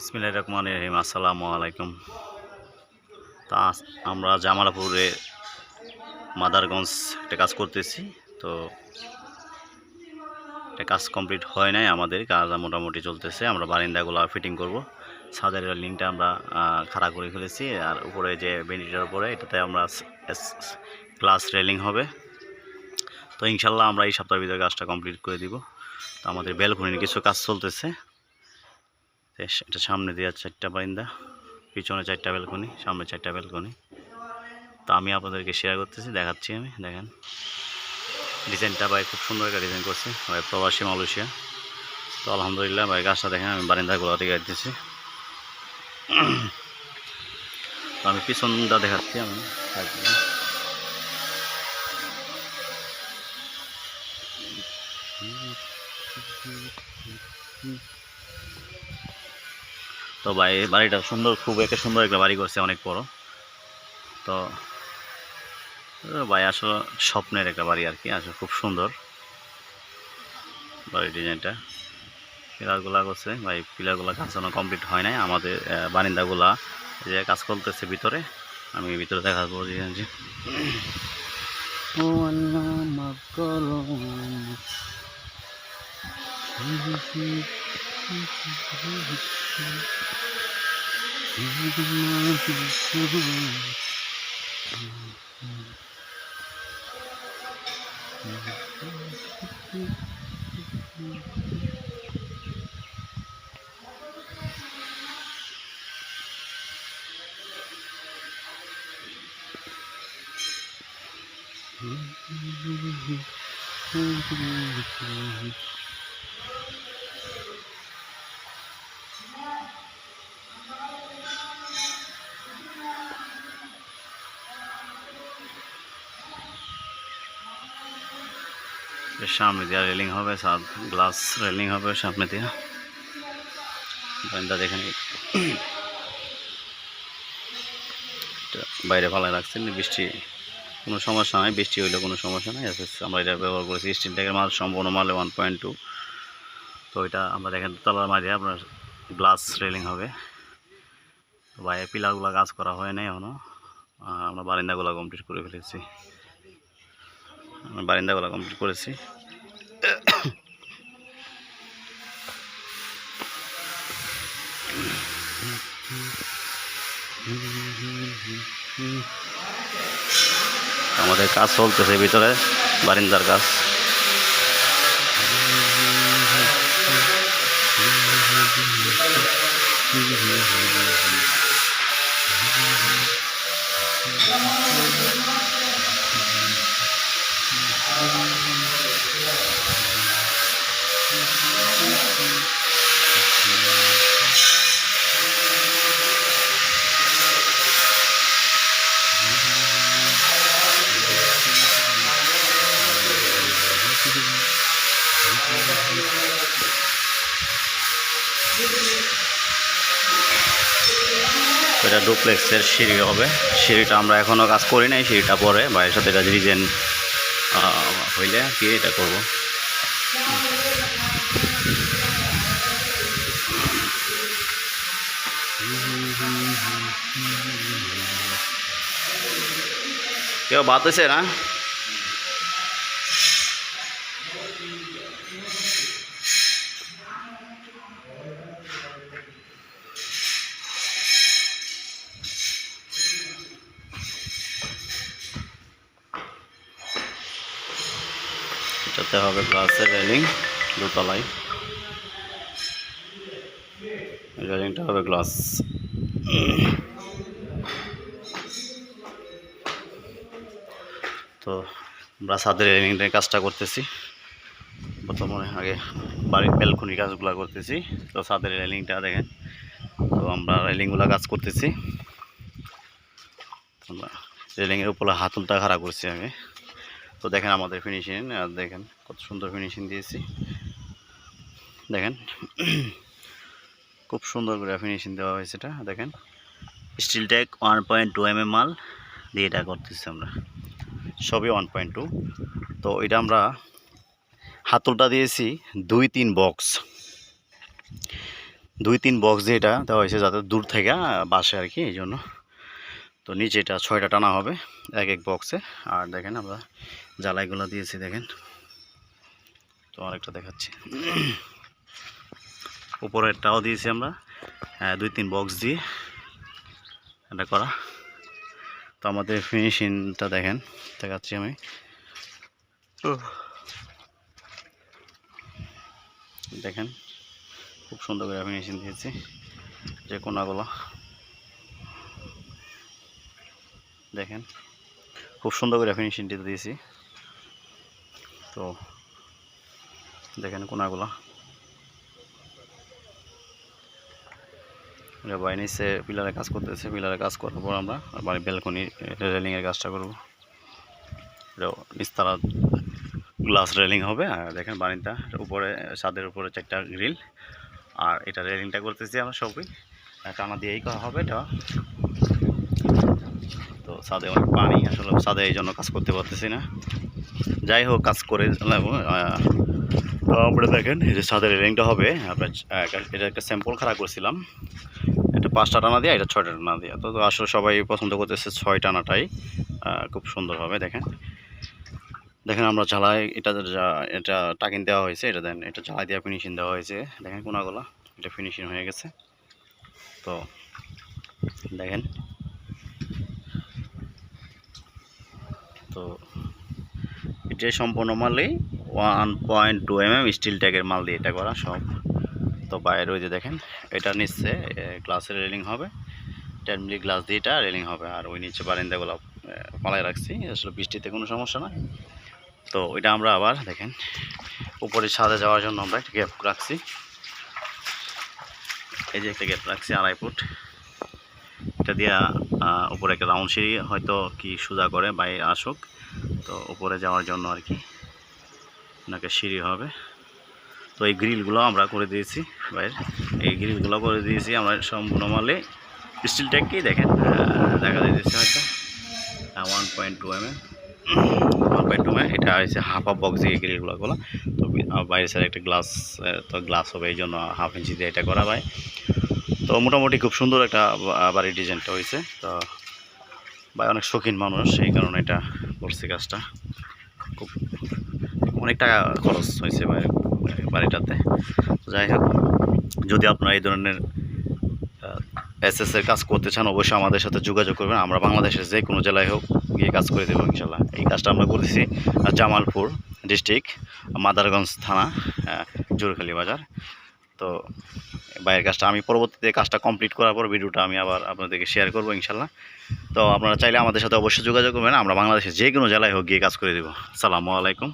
ইসমিল্লা রহমান রহিম, আসসালামু আলাইকুম। তা আমরা জামালপুরে মাদারগঞ্জ একটা কাজ করতেছি, তো একটা কাজ কমপ্লিট হয় নাই আমাদের, কাজ মোটামুটি চলতেছে। আমরা বারিন্দাগুলো ফিটিং করব। ছাদের লিঙ্কটা আমরা খাড়া করে ফেলেছি, আর উপরে যে বেনিটার উপরে এটাতে আমরা গ্লাস রেলিং হবে। তো ইনশাল্লাহ আমরা এই সপ্তাহের ভিতরে কাজটা কমপ্লিট করে দিব। তো আমাদের বেলকুনির কিছু কাজ চলতেছে। এটা সামনে দিয়ে চারটা বারিন্দা পিছনে চারটা বেলকনি সামনে চারটা বেলকনি তো আমি আপনাদেরকে শেয়ার করতেছি, দেখাচ্ছি আমি, দেখেন। ডিজাইনটা ভাই খুব সুন্দর একটা ডিজাইন করছে, ভাই প্রবাসী মালয়েশিয়া। তো আলহামদুলিল্লাহ ভাই, গাছটা দেখেন, আমি বারিন্দাগুলো থেকে দিতেছি তো আমি পিছনটা দেখাচ্ছি আমি তো ভাই বাড়িটা সুন্দর, খুব একটা সুন্দর একটা বাড়ি করছে, অনেক বড়। তো ভাই, আসলে স্বপ্নের একটা বাড়ি আর কি, আসলে খুব সুন্দর। বাড়ির ডিজাইনটা। পিলারগুলা করছে, ভাই, পিলারগুলা এখনও কমপ্লিট হয় নাই। আমাদের বারিন্দাগুলা যে কাজ করতেছে ভিতরে, আমি ভিতরে দেখাবো যে মাফ করো Mm-hmm. এর সামনে দিয়ে রেলিং হবে সাত গ্লাস রেলিং হবে সামনে দিয়ে। বারান্দা দেখেন। এটা বাইরে ভালো রাখছে এমনি বৃষ্টি কোনো সমস্যা নাই, বৃষ্টি হইলে কোনো সমস্যা নাই আমরা এটা ব্যবহার করেছি স্টিল ট্যাগের মাল সম্পূর্ণ মালে ওয়ান পয়েন্ট টু তো এটা আমরা দেখেন তলার মাঝে আপনার গ্লাস রেলিং হবে। তো বাইরে পিলারগুলো কাজ করা হয় নাই এখনও আমরা বারিন্দাগুলো কমপ্লিট করে ফেলেছি। আমরা বারিন্দাগুলো কমপ্লিট করেছি। আমাদের কাজ চলতেছে ভিতরে বারিন্দার কাজ। এটা ডুপ্লেক্সের সিঁড়ি হবে। সিঁড়িটা আমরা এখনও কাজ করি নাই, সিঁড়িটা পরে বাইরের সাথে এটা ডিজাইন হইলে কি এটা করব কেউ বাত হয়েছে না এটাতে হবে গ্লাসের রেলিং দোতলায়। রেলিংটা হবে গ্লাস। তো আমরা ছাদের রেলিংয়ের কাজটা করতেছি। প্রথমে আগে বাড়ির বেলকুনি কাজগুলো করতেছি। তো ছাদের রেলিংটা দেখেন, তো আমরা রেলিংগুলো কাজ করতেছি। রেলিংয়ের উপরে হাতলটা খাড়া করছি আগে তো দেখেন আমাদের ফিনিশিং দেখেন কত সুন্দর ফিনিশিং দিয়েছি। দেখেন, খুব সুন্দর করে ফিনিশিং দেওয়া হয়েছে এটা, দেখেন। Steel tag one point two M মাল দিয়ে এটা করতেছি আমরা। সবই ওয়ান পয়েন্ট টু তো এটা আমরা হাতলটা দিয়েছি দুই তিন বক্স দুই তিন বক্স দিয়ে এটা দেওয়া হয়েছে যাতে দূর থেকে বাসে আর কি, এই জন্য। তো নিচে এটা ছয়টা টানা হবে এক এক বক্সে আর দেখেন আমরা জ্বালাইগুলো দিয়েছি দেখেন। তো আরেকটা দেখাচ্ছি। উপরেরটাও দিয়েছি আমরা হ্যাঁ, দুই তিন বক্স দিয়ে এটা করা। তো আমাদের ফিনিশিংটা দেখেন দেখাচ্ছি আমি। দেখেন খুব সুন্দর করে ফিনিশিং দিয়েছি যে কোনাগুলো। দেখেন। খুব সুন্দর করে ফিনিশিংটি দিয়েছি। তো দেখেন কোনাগুলো। বাড়ি নিচে পিলারে কাজ করতেছে, পিলারে কাজ করার পর আমরা বাড়ির ব্যালকনি রেলিংয়ের কাজটা করব। নিস্তারা গ্লাস রেলিং হবে, আর দেখেন বাড়িটা উপরে, ছাদের উপরে চারটা গ্রিল আর এটা রেলিংটা করতেছি আমরা সবই। টানা দিয়েই করা হবে এটা। ছাদে অনেক পানি, আসলে ছাদে এই জন্য কাজ করতে পারতেছি না। যাই হোক, কাজ করে আমরা দেখেন, এই যে ছাদের রেলিংটা হবে আপনার এটা একটা স্যাম্পল খারাপ করছিলাম। এটা পাঁচটা টানা দিয়ে, এটা ছয়টা টানা দিয়ে। তো আসলে সবাই পছন্দ করতেছে ছয় টানাটাই। খুব সুন্দর হবে, দেখেন। দেখেন, আমরা ঝালাই এটা এটা টাকিন দেওয়া হয়েছে, এটা দেন, এটা ঝালাই দেওয়া ফিনিশিং দেওয়া হয়েছে। দেখেন, কোনাগুলো, এটা ফিনিশিং হয়ে গেছে। তো, দেখেন। তো এটা সম্পূর্ণ মালই one point two M M steel ট্যাগের মাল দিয়ে এটা করা সব। তো বাইরে ওই যে দেখেন, এটা নিচে গ্লাসের রেলিং হবে। টেন মিলি গ্লাস দিয়ে এটা রেলিং হবে। আর ওই নিচে বারিন্দাগুলো পালায় রাখছি। আসলে বৃষ্টিতে কোনো সমস্যা নাই তো এটা আমরা আবার দেখেন উপরে ছাদে যাওয়ার জন্য আমরা একটা গ্যাপ রাখছি। এই যে একটা গ্যাপ রাখছি আড়াই ফুট। এটা দিয়া উপরে একটা রাউন্ড সিঁড়ি হয়তো কি সোজা করে বাইরে আসুক। তো উপরে যাওয়ার জন্য আর কি ওনাকে সিঁড়ি হবে। তো এই গ্রিলগুলো আমরা করে দিয়েছি বাইরে। এই গ্রিলগুলো করে দিয়েছি আমরা সম্পূর্ণ মালে। স্টিল ট্যাগকেই দেখেন? দেখা দিয়েছে হয়তো। One point two M M one point two M এটা হয়েছে হাফ হাফ বক্স দিয়ে গ্রিলগুলো গুলো। তো বাইরে স্যার একটা গ্লাস তো গ্লাস হবে এই জন্য হাফ ইঞ্চি দিয়ে এটা করা হয় তো মোটামুটি খুব সুন্দর একটা বাড়ির ডিজাইনটা হয়েছে। তো ভাই অনেক শৌখিন মানুষ সেই কারণে এটা করছে কাজটা। খুব অনেক টাকা খরচ হয়েছে বাড়িটাতে। যাই হোক, যদি আপনারা এই ধরনের এস এস এর কাজ করতে চান, অবশ্যই আমাদের সাথে যোগাযোগ করবেন। আমরা বাংলাদেশের যে কোনো জেলায় হোক গিয়ে কাজ করে দেবো ইনশাল্লাহ এই কাজটা আমরা করতেছি জামালপুর ডিস্ট্রিক্ট, মাদারগঞ্জ থানা জোরখালি বাজার। তো বাইরের কাজটা, আমি পরবর্তীতে কাজটা কমপ্লিট করার পর ভিডিওটা আমি আবার আপনাদেরকে শেয়ার করব ইনশাল্লাহ। তো আপনারা চাইলে আমাদের সাথে অবশ্যই যোগাযোগ করবেন, আমরা বাংলাদেশের যে কোনো জেলায় হোক গিয়ে কাজ করে দেবো। সালামু আলাইকুম।